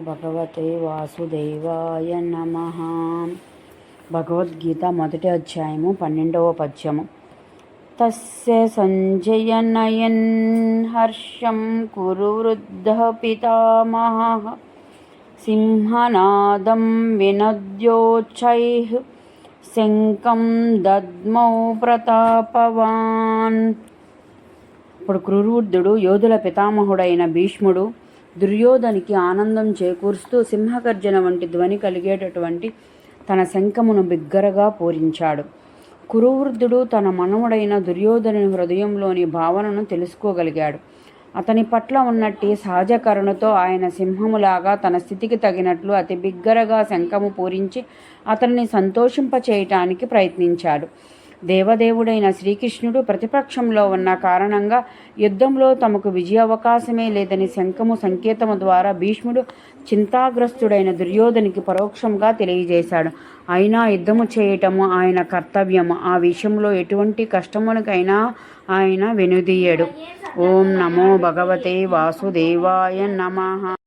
భగవతే వాసుదేవాయ నమ. భగవద్గీత మొదటి అధ్యాయము పన్నెండవ పద్యము. తస్య సంజయనయన్ హర్షం కురు వృద్ధ పితామహ. సింహనాదం వినద్యోచ్చైః శంకం దద్మౌ ప్రతాపవాన్. ఇప్పుడు క్రూరుద్ధుడు యోధుల పితామహుడైన భీష్ముడు దుర్యోధనికి ఆనందం చేకూరుస్తూ సింహగర్జన వంటి ధ్వని కలిగేటటువంటి తన శంఖమును బిగ్గరగా పూరించాడు. కురువృద్ధుడు తన మనముడైన దుర్యోధనుని హృదయంలోని భావనను తెలుసుకోగలిగాడు. అతని పట్ల ఉన్నట్టి సహజ కరుణతో ఆయన సింహములాగా తన స్థితికి తగినట్లు అతి బిగ్గరగా శంఖము పూరించి అతన్ని సంతోషింపచేయటానికి ప్రయత్నించాడు. దేవదేవుడైన శ్రీకృష్ణుడు ప్రతిపక్షంలో ఉన్న కారణంగా యుద్ధంలో తమకు విజయావకాశమే లేదని శంఖము సంకేతము ద్వారా భీష్ముడు చింతాగ్రస్తుడైన దుర్యోధనికి పరోక్షంగా తెలియజేశాడు. అయినా యుద్ధము చేయటము ఆయన కర్తవ్యము. ఆ విషయంలో ఎటువంటి కష్టమునకైనా ఆయన వెనుదీయడు. ఓం నమో భగవతే వాసుదేవాయ నమః.